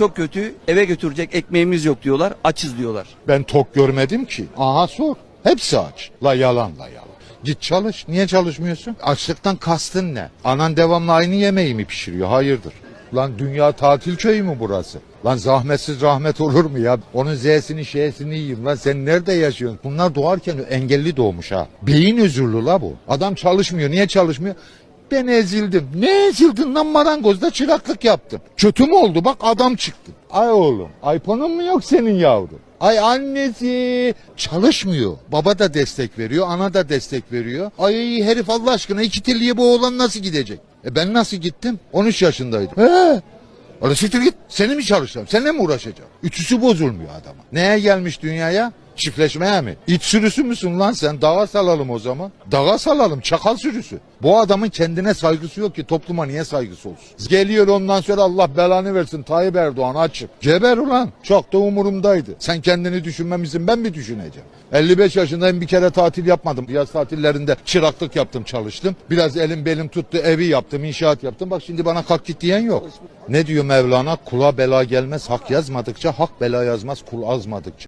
çok kötü. Eve götürecek ekmeğimiz yok diyorlar. Açız diyorlar. Ben tok görmedim ki. Aha sor. Hepsi aç. La yalan la yalan. Git çalış. Niye çalışmıyorsun? Açlıktan kastın ne? Anan devamlı aynı yemeği mi pişiriyor? Hayırdır? Lan dünya tatil köyü mü burası? Lan zahmetsiz rahmet olur mu ya? Onun z'sini şeysini yiyeyim lan sen nerede yaşıyorsun? Bunlar doğarken engelli doğmuş ha. Beyin özürlü la bu. Adam çalışmıyor. Niye çalışmıyor? Ben ezildim. Ne ezildin lan marangozda çıraklık yaptım. Kötü mü oldu bak adam çıktı. Ay oğlum iPhone'un mu yok senin yavrum? Ay annesi çalışmıyor. Baba da destek veriyor, ana da destek veriyor. Ay herif Allah aşkına iki tilliye bu oğlan nasıl gidecek? E ben nasıl gittim? 13 yaşındaydım. He. Öyle siktir git. Seni mi çalışacağım? Seninle mi uğraşacağım? Ütüsü bozulmuyor adama. Neye gelmiş dünyaya? Çiftleşmeye mi? İç sürüsü müsün lan sen? Dağa salalım o zaman. Dağa salalım çakal sürüsü. Bu adamın kendine saygısı yok ki topluma niye saygısı olsun? Geliyor ondan sonra Allah belanı versin Tayyip Erdoğan açık. Geber ulan. Çok da umurumdaydı. Sen kendini düşünmemizin ben mi düşüneceğim? 55 yaşındayım bir kere tatil yapmadım. Yaz tatillerinde çıraklık yaptım çalıştım. Biraz elim belim tuttu evi yaptım inşaat yaptım. Bak şimdi bana kalk git diyen yok. Ne diyor Mevlana? Kula bela gelmez hak yazmadıkça hak bela yazmaz kul azmadıkça.